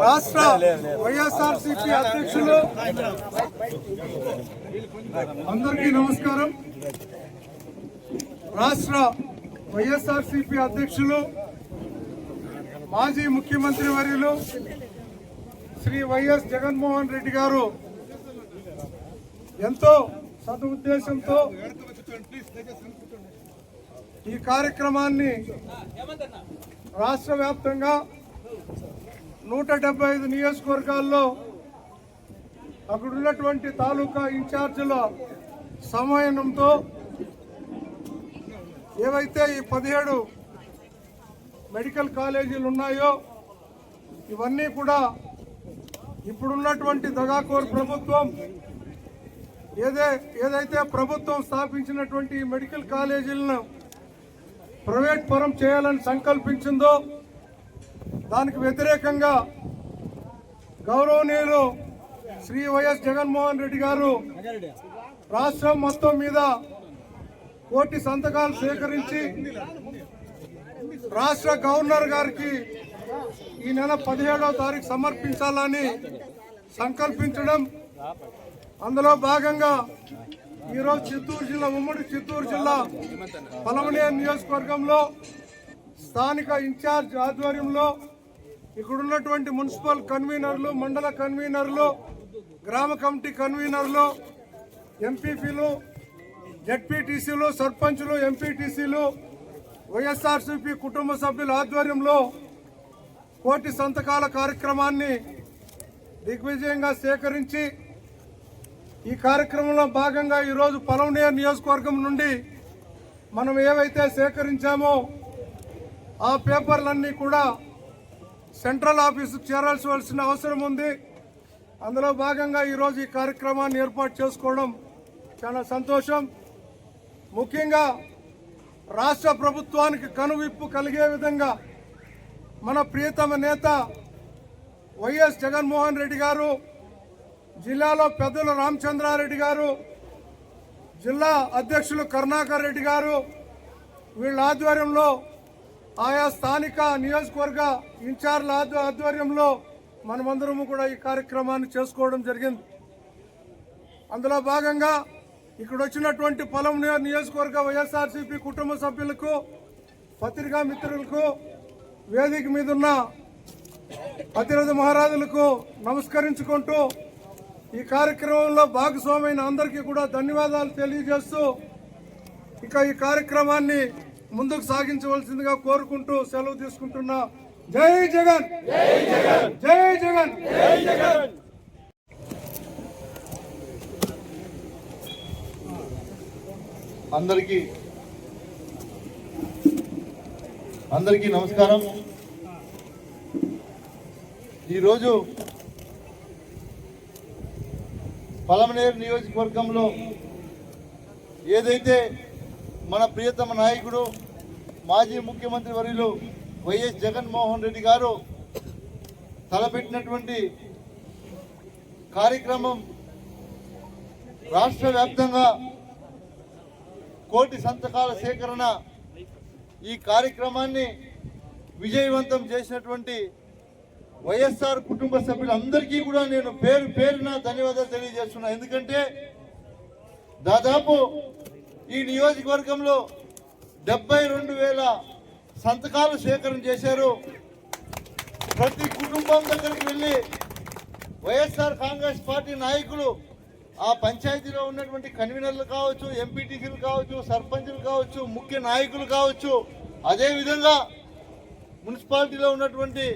రాష్ట్ర వైఎస్ఆర్సిపి అధ్యక్షులు అందరికీ నమస్కారం. రాష్ట్ర వైఎస్ఆర్సీపీ అధ్యక్షులు మాజీ ముఖ్యమంత్రి వర్యులు శ్రీ వైఎస్ జగన్మోహన్ రెడ్డి గారు ఎంతో సదుద్దేశంతో ఈ కార్యక్రమాన్ని రాష్ట్ర వ్యాప్తంగా నూట డెబ్బై ఐదు నియోజకవర్గాల్లో అక్కడ ఉన్నటువంటి తాలూకా ఇన్ఛార్జీల సమన్వయంతో ఏవైతే ఈ పదిహేడు మెడికల్ కాలేజీలు ఉన్నాయో ఇవన్నీ కూడా ఇప్పుడున్నటువంటి దగాకోర్ ప్రభుత్వం ఏదే ఏదైతే ప్రభుత్వం స్థాపించినటువంటి మెడికల్ కాలేజీలను ప్రైవేట్ పరం చేయాలని సంకల్పించిందో దానికి వ్యతిరేకంగా గౌరవనీయులు శ్రీ వైఎస్ జగన్మోహన్ రెడ్డి గారు రాష్ట్రం మొత్తం మీద కోటి సంతకాలు సేకరించి రాష్ట్ర గవర్నర్ గారికి ఈ నెల పదిహేడవ తారీఖు సమర్పించాలని సంకల్పించడం అందులో భాగంగా ఈరోజు చిత్తూరు జిల్లా ఉమ్మడి చిత్తూరు జిల్లా పలమనేరు నియోజకవర్గంలో స్థానిక ఇన్ఛార్జ్ ఆధ్వర్యంలో ఇక్కడున్నటువంటి మున్సిపల్ కన్వీనర్లు మండల కన్వీనర్లు గ్రామ కమిటీ కన్వీనర్లు ఎంపీపీలు జడ్పీటీసీలు సర్పంచులు ఎంపీటీసీలు వైఎస్ఆర్సీపీ కుటుంబ సభ్యుల ఆధ్వర్యంలో కోటి సంతకాల కార్యక్రమాన్ని దిగ్విజయంగా సేకరించి ఈ కార్యక్రమంలో భాగంగా ఈరోజు పొలంనేరు నియోజకవర్గం నుండి మనం ఏవైతే సేకరించామో ఆ పేపర్లన్నీ కూడా సెంట్రల్ ఆఫీసుకు చేరాల్సిన అవసరం ఉంది. అందులో భాగంగా ఈరోజు ఈ కార్యక్రమాన్ని ఏర్పాటు చేసుకోవడం చాలా సంతోషం. ముఖ్యంగా రాష్ట్ర ప్రభుత్వానికి కనువిప్పు కలిగే విధంగా మన ప్రియతమ నేత వైఎస్ జగన్మోహన్ రెడ్డి గారు జిల్లాలో పెద్దలు రామచంద్రారెడ్డి గారు జిల్లా అధ్యక్షులు కరుణాకర్ రెడ్డి గారు వీళ్ళ ఆధ్వర్యంలో ఆయా స్థానిక నియోజకవర్గ ఇన్ఛార్జ్ల ఆధ్వ- ఆధ్వర్యంలో మనమందరము కూడా ఈ కార్యక్రమాన్ని చేసుకోవడం జరిగింది. అందులో భాగంగా ఇక్కడ వచ్చినటువంటి పొలం నియోజకవర్గ వైఎస్ఆర్సీపీ కుటుంబ సభ్యులకు పత్రికా మిత్రులకు వేదిక మీదున్న అతిరథ మహారాజులకు నమస్కరించుకుంటూ ఈ కార్యక్రమంలో భాగస్వామైన అందరికీ కూడా ధన్యవాదాలు తెలియజేస్తూ ఇక ఈ కార్యక్రమాన్ని ముందుకు సాగించవలసిందిగా కోరుకుంటూ సెలవు తీసుకుంటున్నా. జై జగన్! జై జగన్! అందరికీ అందరికీ నమస్కారం. ఈరోజు పలమనేరు నియోజకవర్గంలో ఏదైతే మన ప్రియతమ నాయకుడు మాజీ ముఖ్యమంత్రి వర్యులు వైఎస్ జగన్మోహన్ రెడ్డి గారు తలపెట్టినటువంటి కార్యక్రమం రాష్ట్ర వ్యాప్తంగా కోటి సంతకాల సేకరణ ఈ కార్యక్రమాన్ని విజయవంతం చేసినటువంటి వైఎస్ఆర్ కుటుంబ సభ్యులందరికీ కూడా నేను పేరు పేరున ధన్యవాదాలు తెలియజేస్తున్నా. ఎందుకంటే దాదాపు ఈ నియోజకవర్గంలో డెబ్బై రెండు వేల సంతకాలు సేకరణ చేశారు. ప్రతి కుటుంబం దగ్గరికి వెళ్ళి వైఎస్ఆర్ కాంగ్రెస్ పార్టీ నాయకులు ఆ పంచాయతీలో ఉన్నటువంటి కన్వీనర్లు కావచ్చు ఎంపీటీసీలు కావచ్చు సర్పంచులు కావచ్చు ముఖ్య నాయకులు కావచ్చు అదేవిధంగా మున్సిపాలిటీలో ఉన్నటువంటి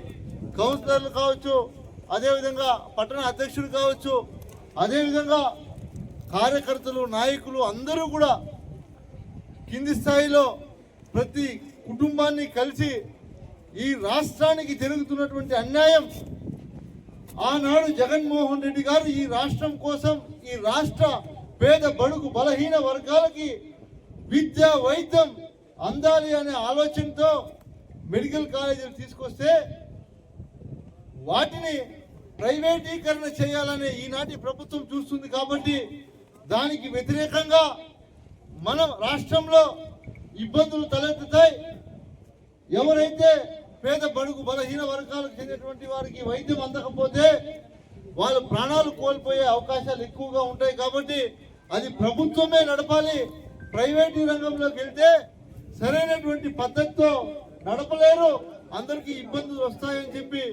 కౌన్సిలర్లు కావచ్చు అదేవిధంగా పట్టణ అధ్యక్షులు కావచ్చు అదేవిధంగా కార్యకర్తలు నాయకులు అందరూ కూడా కింది స్థాయిలో ప్రతి కుటుంబాన్ని కలిసి ఈ రాష్ట్రానికి జరుగుతున్నటువంటి అన్యాయం ఆనాడు జగన్మోహన్ రెడ్డి గారు ఈ రాష్ట్రం కోసం ఈ రాష్ట్ర పేద బడుగు బలహీన వర్గాలకి విద్య వైద్యం అందాలి అనే ఆలోచనతో మెడికల్ కాలేజీలు తీసుకొస్తే వాటిని ప్రైవేటీకరణ చేయాలనే ఈనాటి ప్రభుత్వం చూస్తుంది కాబట్టి దానికి వ్యతిరేకంగా మనం రాష్ట్రంలో ఇబ్బందులు తలెత్తుతాయి. ఎవరైతే పేద బడుగు బలహీన వర్గాలకు చెందినటువంటి వారికి వైద్యం అందకపోతే వాళ్ళు ప్రాణాలు కోల్పోయే అవకాశాలు ఎక్కువగా ఉంటాయి కాబట్టి అది ప్రభుత్వమే నడపాలి. ప్రైవేటు రంగంలోకి వెళ్తే సరైనటువంటి పద్ధతితో నడపలేరు. అందరికీ ఇబ్బందులు వస్తాయని చెప్పి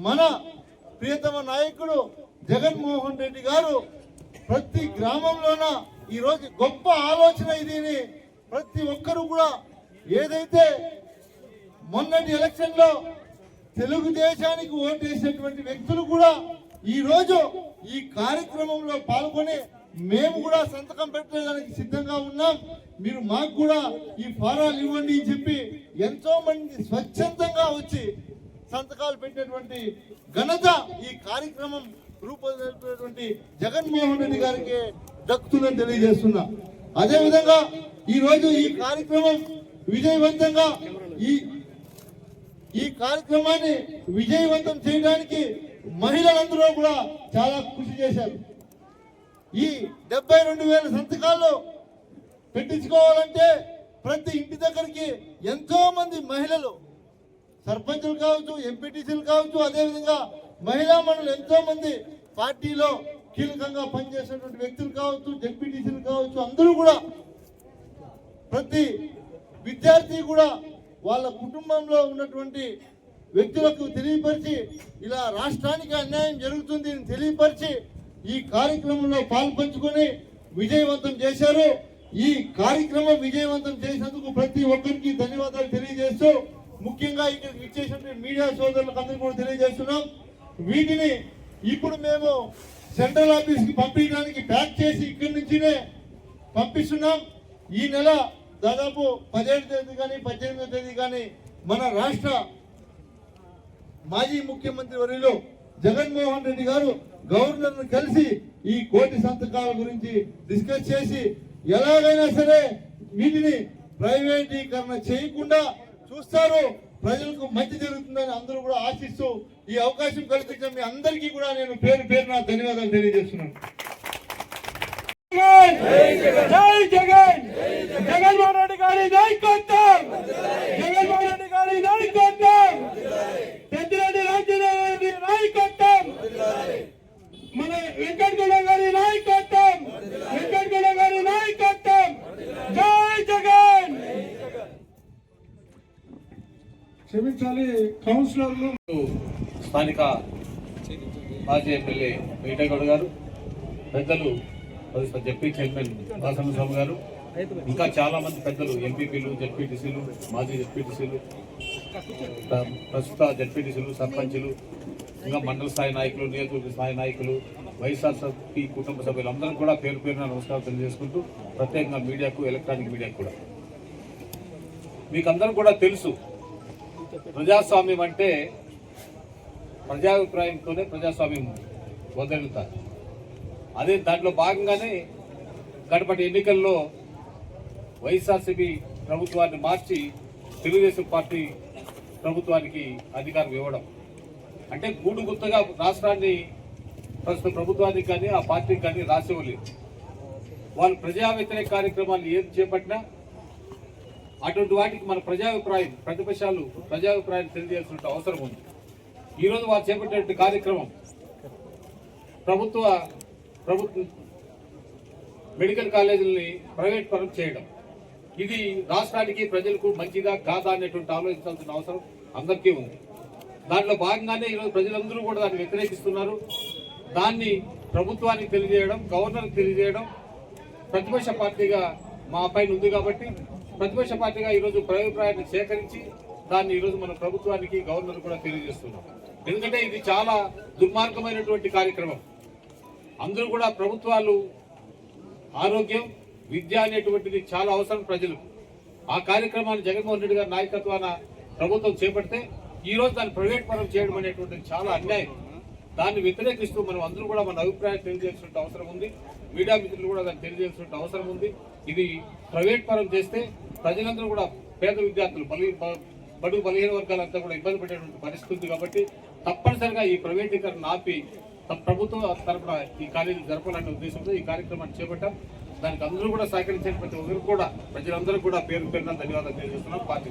మన ప్రియతమ నాయకుడు జగన్మోహన్ రెడ్డి గారు ప్రతి గ్రామంలోన ఈరోజు గొప్ప ఆలోచన ఇది ప్రతి ఒక్కరూ కూడా ఏదైతే మొన్నటి ఎలక్షన్లో తెలుగుదేశానికి ఓటేసినటువంటి వ్యక్తులు కూడా ఈరోజు ఈ కార్యక్రమంలో పాల్గొని మేము కూడా సంతకం పెట్టడానికి సిద్ధంగా ఉన్నాం. మీరు మాకు కూడా ఈ ఫారాలు ఇవ్వండి అని చెప్పి ఎంతో మంది స్వచ్ఛందంగా వచ్చి సంతకాలు పెట్టినటువంటి ఘనత ఈ కార్యక్రమం రూపొందినటువంటి జగన్మోహన్ రెడ్డి గారికి దక్కుతుందని తెలియజేస్తున్నా. అదేవిధంగా ఈరోజు ఈ రోజు ఈ కార్యక్రమం విజయవంతంగా ఈ ఈ కార్యక్రమాన్ని విజయవంతం చేయడానికి మహిళలందరూ కూడా చాలా కృషి చేశారు. ఈ డెబ్బై రెండు వేల సంతకాలు పెట్టించుకోవాలంటే ప్రతి ఇంటి దగ్గరికి ఎంతో మంది మహిళలు సర్పంచులు కావచ్చు ఎంపీటీసీలు కావచ్చు అదేవిధంగా మహిళా మనులు ఎంతో మంది పార్టీలో కీలకంగా పనిచేసినటువంటి వ్యక్తులు కావచ్చు జెడ్పీటీసీలు కావచ్చు అందరూ కూడా ప్రతి విద్యార్థి కూడా వాళ్ళ కుటుంబంలో ఉన్నటువంటి వ్యక్తులకు తెలియపరిచి ఇలా రాష్ట్రానికి అన్యాయం జరుగుతుంది అని తెలియపరిచి ఈ కార్యక్రమంలో పాల్పంచుకొని విజయవంతం చేశారు. ఈ కార్యక్రమం విజయవంతం చేసినందుకు ప్రతి ఒక్కరికి ధన్యవాదాలు తెలియజేస్తూ ముఖ్యంగా ఇక్కడికి ఇచ్చేసినటువంటి మీడియా సోదరులకు అందరికీ కూడా తెలియజేస్తున్నాం. వీటిని ఇప్పుడు మేము సెంట్రల్ ఆఫీస్కి పంపించడానికి ప్యాక్ చేసి ఇక్కడి నుంచినే పంపిస్తున్నాం. ఈ నెల దాదాపు పదిహేడు తేదీ కానీ పద్దెనిమిదో తేదీ కానీ మన రాష్ట్ర మాజీ ముఖ్యమంత్రి వర్యులు జగన్మోహన్ రెడ్డి గారు గవర్నర్ను కలిసి ఈ కోటి సంతకాల గురించి డిస్కస్ చేసి ఎలాగైనా సరే వీటిని ప్రైవేటీకరణ చేయకుండా చూస్తారు ప్రజలకు మంచి జరుగుతుందని అందరూ కూడా ఆశిస్తూ ఈ అవకాశం కల్పించిన మీ అందరికీ కూడా నేను పేరు పేరు పేరున ధన్యవాదాలు తెలియజేస్తున్నాను. జై జగన్! జగన్మోహన్ రెడ్డి గారి నాయకత్వం! జగన్మోహన్ రెడ్డి గారి నాయకత్వం! పెద్దిరెడ్డి రాజేంద్ర నాయకత్వం! మన వెంకటగౌడ గారి నాయకత్వం! వెంకటగౌడ గారి నాయకత్వం! జై జగన్! క్షమించాలి కౌన్సిలర్లు. స్థానిక మాజీ ఎమ్మెల్యే వెంకటగౌడ గారు పెద్దలు జెడ్పీ చైర్మన్ దాసన గారు ఇంకా చాలా మంది పెద్దలు ఎంపీపీలు జడ్పీటీసీలు మాజీ జడ్పీటీసీలు ప్రస్తుత జడ్పీటీసీలు సర్పంచులు ఇంకా మండల స్థాయి నాయకులు నియోజకవర్గ స్థాయి నాయకులు వైఎస్ఆర్సీపీ కుటుంబ సభ్యులు అందరూ కూడా పేరు పేరున నమస్కారం తెలియజేసుకుంటూ ప్రత్యేకంగా మీడియాకు ఎలక్ట్రానిక్ మీడియాకు కూడా. మీకు కూడా తెలుసు ప్రజాస్వామ్యం అంటే ప్రజాభిప్రాయంతోనే ప్రజాస్వామ్యం పొందగలుగుతారు అదే దాంట్లో భాగంగానే గడపటి ఎన్నికల్లో వైఎస్ఆర్సీపీ ప్రభుత్వాన్ని మార్చి తెలుగుదేశం పార్టీ ప్రభుత్వానికి అధికారం ఇవ్వడం. అంటే గూడు గుత్తగా రాష్ట్రాన్ని ప్రస్తుత ప్రభుత్వానికి కానీ ఆ పార్టీకి కానీ రాసివ్వలేదు. వాళ్ళు ప్రజా వ్యతిరేక కార్యక్రమాలు ఏది చేపట్టినా అటువంటి వాటికి మన ప్రజాభిప్రాయం ప్రతిపక్షాలు ప్రజాభిప్రాయం తెలియజేయాల్సిన అవసరం ఉంది. ఈరోజు వారు చేపట్టినటువంటి కార్యక్రమం ప్రభుత్వ ప్రభుత్వ మెడికల్ కాలేజీలని ప్రైవేట్ పరం చేయడం. ఇది రాష్ట్రానికి ప్రజలకు మంచిదా కాదా అనేటువంటి ఆలోచించాల్సిన అవసరం అందరికీ ఉంది. దాంట్లో భాగంగానే ఈరోజు ప్రజలందరూ కూడా దాన్ని వ్యతిరేకిస్తున్నారు. దాన్ని ప్రభుత్వానికి తెలియజేయడం గవర్నర్కి తెలియజేయడం ప్రతిపక్ష పార్టీగా మా పైన ఉంది కాబట్టి ప్రతిపక్ష పార్టీగా ఈరోజు ప్రయోగప్రాయాన్ని సేకరించి దాన్ని ఈరోజు మన ప్రభుత్వానికి గవర్నర్ కూడా తెలియజేస్తున్నాం. ఎందుకంటే ఇది చాలా దుర్మార్గమైనటువంటి కార్యక్రమం. అందరూ కూడా ప్రభుత్వాలు ఆరోగ్యం విద్య అనేటువంటిది చాలా అవసరం ప్రజలకు. ఆ కార్యక్రమాన్ని జగన్మోహన్ రెడ్డి గారి నాయకత్వాన ప్రభుత్వం చేపడితే ఈరోజు దాన్ని ప్రైవేట్ పరం చేయడం అనేటువంటిది చాలా అన్యాయం. దాన్ని వ్యతిరేకిస్తూ మనం అందరూ కూడా మన అభిప్రాయం తెలియజేయాల్సిన అవసరం ఉంది. మీడియా మిత్రులు కూడా దాన్ని తెలియజేయాల్సిన అవసరం ఉంది. ఇది ప్రైవేట్ పరం చేస్తే ప్రజలందరూ కూడా పేద విద్యార్థులు బలి బడుగు బలహీన వర్గాలంతా కూడా ఇబ్బంది పడేటువంటి పరిస్థితి కాబట్టి తప్పనిసరిగా ఈ ప్రైవేటీకరణ ఆపి ప్రభుత్వం తరపున ఈ కాలేజీ జరపాలనే ఉద్దేశంతో ఈ కార్యక్రమాన్ని చేపట్టాం. దానికి అందరూ కూడా సహకరించిన ప్రతి ఒక్కరు కూడా ప్రజలందరూ కూడా పేరు పేరున ధన్యవాదాలు తెలియజేస్తున్నాం. పార్టీ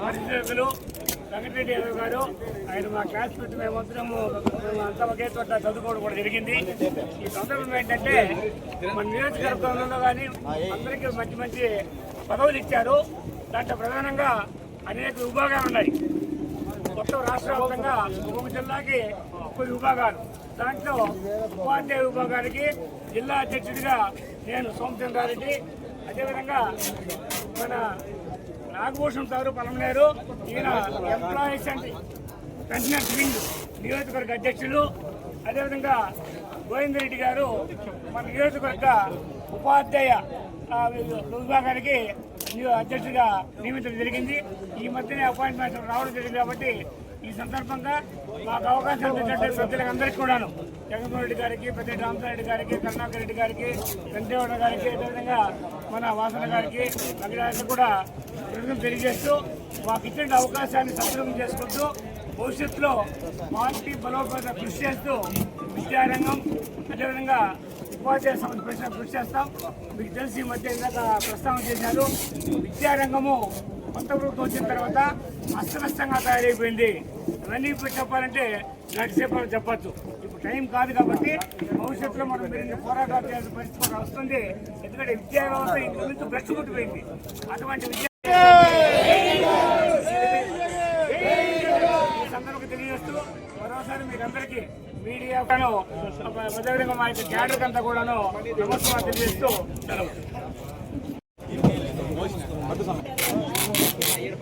పరిశీలకులు వెంకటరెడ్డి యాదవ్ గారు ఆయన మా క్లాస్ పెట్టి మేమందరము మేము అంతా ఒకే చోట చదువుకోవడం కూడా జరిగింది ఈ సందర్భం ఏంటంటే మన నియోజకవర్గంలో కానీ అందరికీ మంచి మంచి పదవులు ఇచ్చారు దాంట్లో ప్రధానంగా అనేక విభాగాలు ఉన్నాయి మొత్తం రాష్ట్ర వ్యాప్తంగా ఒక్కొక్క జిల్లాకి కొన్ని విభాగాలు దాంట్లో ఉపాధ్యాయ విభాగానికి జిల్లా అధ్యక్షుడిగా నేను సోమచంద్రారెడ్డి అదేవిధంగా మన నాగభూషణ్ సారు పలమనేరు ఈయన ఎంప్లాయీస్ అండ్ పెన్షనర్స్ వింగ్ నియోజకవర్గ అధ్యక్షులు. అదేవిధంగా గోవిందరెడ్డి గారు మన నియోజకవర్గ ఉపాధ్యాయ విభాగానికి అధ్యక్షుడిగా నియమించడం జరిగింది. ఈ మధ్యనే అపాయింట్మెంట్ రావడం జరిగింది కాబట్టి ఈ సందర్భంగా మాకు అవకాశం ఇచ్చినట్టు పెద్దలకు అందరికీ కూడాను జగన్మోహన్ రెడ్డి గారికి పెద్ద రామచంద్రెడ్డి గారికి కరుణాకర్ రెడ్డి గారికి వెంకటేశ్వర గారికి అదేవిధంగా మన వాసన గారికి వెంకటేశ్వర కూడా కృతజ్ఞతలు తెలియజేస్తూ మాకు ఇచ్చిన అవకాశాన్ని సద్వినియోగం చేసుకుంటూ భవిష్యత్తులో పార్టీ బలోపేత కృషి చేస్తూ విద్యారంగం అదేవిధంగా ఉపాధ్యాయ సంస్థ ప్రశ్న కృషి చేస్తాం. మీకు తెలిసి ఈ మధ్య ఇందాక ప్రస్తావన చేశారు విద్యారంగము కొత్త ప్రభుత్వం వచ్చిన తర్వాత అస్తవ్యస్తంగా తయారైపోయింది. ఇవన్నీ ఇప్పుడు చెప్పాలంటే గడిసేపు చెప్పచ్చు. ఇప్పుడు టైం కాదు కాబట్టి భవిష్యత్తులో మనం మీరు పోరాటాలు చేయాల్సిన పరిస్థితి కూడా వస్తుంది. ఎందుకంటే విద్యా వ్యవస్థ ఇంటి నుంచి బ్రష్టుకుంటుపోయింది అటువంటి విద్యా సందర్భంగా తెలియజేస్తూ మరోసారి మీకు అందరికీ మీడియా అదేవిధంగా మా యొక్క క్యాడర్ అంతా కూడాను నమస్కారం తెలియజేస్తూ సెలవు.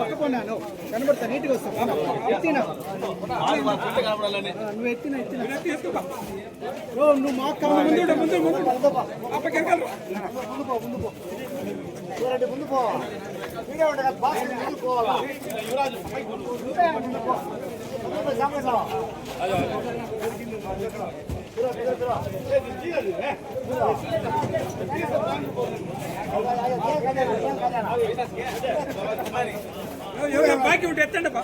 పట్టుకున్నాను కనబడతా నీట్గా వస్తాను ఎత్తినా నువ్వు ఎత్తిన ఎత్తిన నువ్వు మాకు ముందు ముందు ముందు ముందు పో ముందు పో ముందు ముందు పోవాలా ముందు పో ముందు పో, సాంబయ్య సావ. ఎవరు బాకీ ఉంటే ఎత్తండి బా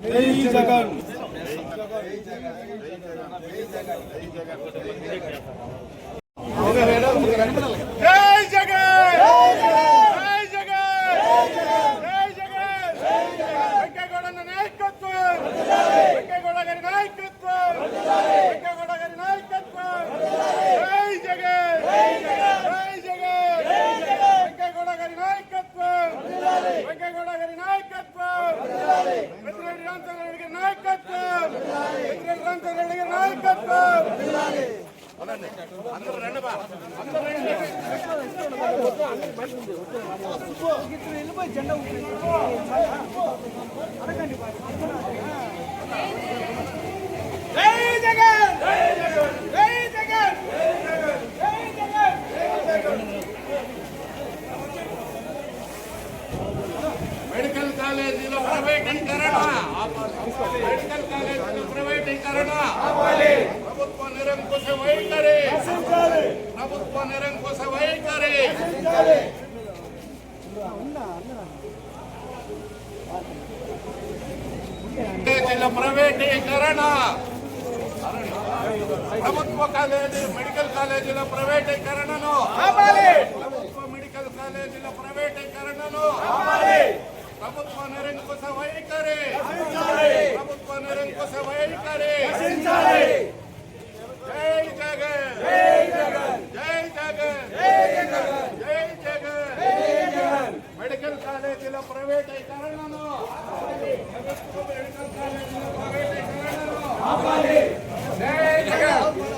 జై జగన్ జై జగన్ జై జగన్ జై జగన్ వెంకయ్యగౌడ నాయకత్వం వెంకయ్యగౌడ గారి నాయకత్వం వెంకయ్యగౌడ గారి నాయకత్వం జై జగన్ జై జగన్ వెంకయ్యగౌడ గారి నాయకత్వం వెంకయ్యగౌడ గారి నాయకత్వం పెద్దిరెడ్డి రామచంద్రరెడ్డి గారి నాయకత్వం పెద్దిరెడ్డి రామచంద్రరెడ్డి గారి నాయకత్వం జై జగన్ జై జగన్ జై జగన్ జై జగన్ మెడికల్ కాలేజీలో ప్రైవేటీకరణ మెడికల్ కాలేజీలో ప్రైవేటీకరణ ప్రభుత్వ నిరంకుశ వైఖరి ప్రభుత్వ నిరంకుశ వైఖరి కాలేజీల ప్రైవేటీకరణ ప్రభుత్వ కాలేజీ మెడికల్ కాలేజీల ప్రైవేటీకరణను ప్రభుత్వ మెడికల్ కాలేజీల ప్రైవేటీకరణను ప్రభుత్వ నిరంకుశ వైఖరి. ప్రభుత్వ నిరంకుశ వైఖరి. జై జగన్. జై జగన్. జై జగన్. జై జగన్. మెడికల్ కాలేజీల ప్రైవేటీకరణను ప్రభుత్వ మెడికల్ కాలేజీల ప్రైవేటీకరణను జై జగన్.